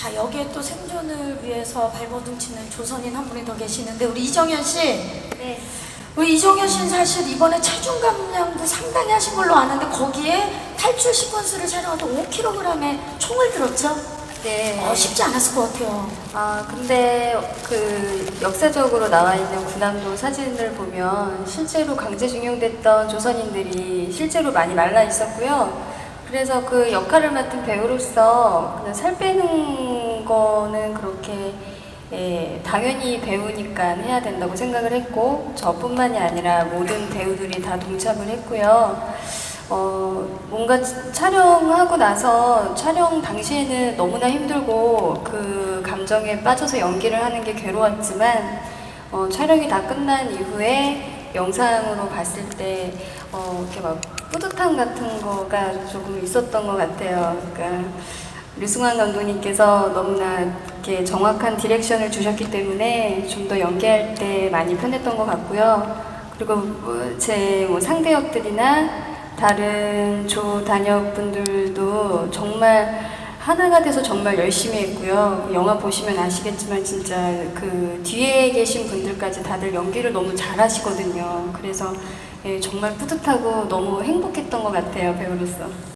자 여기에 또 생존을 위해서 발버둥 치는 조선인 한 분이 더 계시는데 우리 이정현 씨. 네. 우리 이정현 씨는 사실 이번에 체중 감량도 상당히 하신 걸로 아는데 거기에 탈출 시퀀스를 촬영하다 5kg의 총을 들었죠? 네. 어, 쉽지 않았을 것 같아요. 아, 근데 그 역사적으로 나와 있는 군함도 사진을 보면 실제로 강제징용됐던 조선인들이 실제로 많이 말라 있었고요. 그래서 그 역할을 맡은 배우로서 그냥 살 빼는 거는 그렇게 예, 당연히 배우니까 해야 된다고 생각을 했고 저뿐만이 아니라 모든 배우들이 다 동참을 했고요. 어, 뭔가 촬영하고 나서 촬영 당시에는 너무나 힘들고 그 감정에 빠져서 연기를 하는 게 괴로웠지만 어, 촬영이 다 끝난 이후에 영상으로 봤을 때 어, 이렇게 막 뿌듯함 같은 거가 조금 있었던 것 같아요. 그러니까 류승환 감독님께서 너무나 이렇게 정확한 디렉션을 주셨기 때문에 좀 더 연기할 때 많이 편했던 것 같고요. 그리고 뭐 제뭐 상대 역들이나 다른 조 단역 분들도 정말 하나가 돼서 정말 열심히 했고요. 그 영화 보시면 아시겠지만 진짜 그 뒤에 계신 분들까지 다들 연기를 너무 잘하시거든요. 그래서 예, 정말 뿌듯하고 너무 행복했던 것 같아요 배우로서.